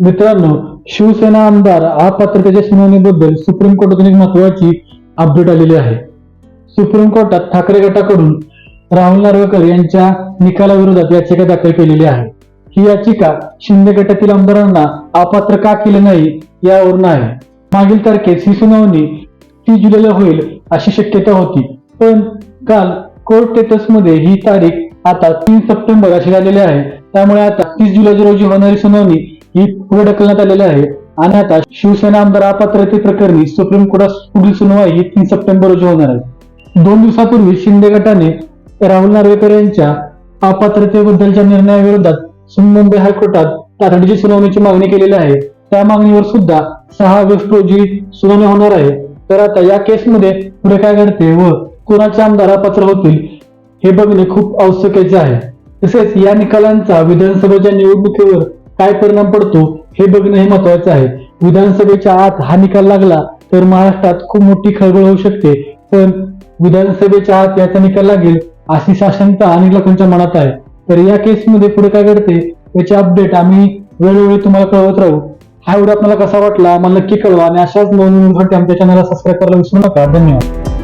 मित्रांनो शिवसेना आमदार अपात्रतेच्या सुनावणीबद्दल सुप्रीम कोर्टातून एक महत्वाची अपडेट आलेली आहे. सुप्रीम कोर्टात ठाकरे गटाकडून राहुल नार्वेकर यांच्या निकालाविरोधात याचिका दाखल केलेली आहे. ही याचिका शिंदे गटातील आमदारांना अपात्र का केले नाही यावरून आहे मागील तारखेस ही सुनावणी तीस जुलैला होईल अशी शक्यता होती. पण काल कोर्ट स्टेटसमध्ये ही तारीख आता तीन सप्टेंबर अशी झालेली आहे. त्यामुळे आता तीस जुलै रोजी होणारी सुनावणी ही पुढे ढकलण्यात आलेली आहे. आणि आता शिवसेना आमदार अपात्रते प्रकरणी सुप्रीम कोर्टात पुढील सुनवाई ही तीन सप्टेंबर रोजी होणार आहे. दोन दिवसापूर्वी शिंदे गटाने राहुल नार्वेकर यांच्या अपात्रतेबद्दलच्या निर्णयाविरोधात मुंबई हायकोर्टात तातडीची सुनावणीची मागणी केलेली आहे. त्या मागणीवर सुद्धा सहा ऑगस्ट रोजी सुनावणी होणार आहे. तर आता या केसमध्ये पुढे काय घडते व कोणाचे आमदार अपात्र होतील हे बघणे खूप आवश्यकाचे आहे. तसेच या निकालांचा विधानसभेच्या निवडणुकीवर काय परिणाम पडतो हे बघणं हे महत्वाचं आहे. विधानसभेच्या आत हा निकाल लागला तर महाराष्ट्रात खूप मोठी खळबळ होऊ शकते. पण विधानसभेच्या आत याचा निकाल लागेल अशी साशंकता अनेक लोकांच्या मनात आहे. तर या केसमध्ये पुढे काय घडते याचे अपडेट आम्ही वेळोवेळी तुम्हाला कळवत राहू. हा व्हिडिओ आपल्याला कसा वाटला मला नक्की कळवा आणि अशाच नवीन आमच्या चॅनलला सबस्क्राईब करायला विसरू नका. धन्यवाद.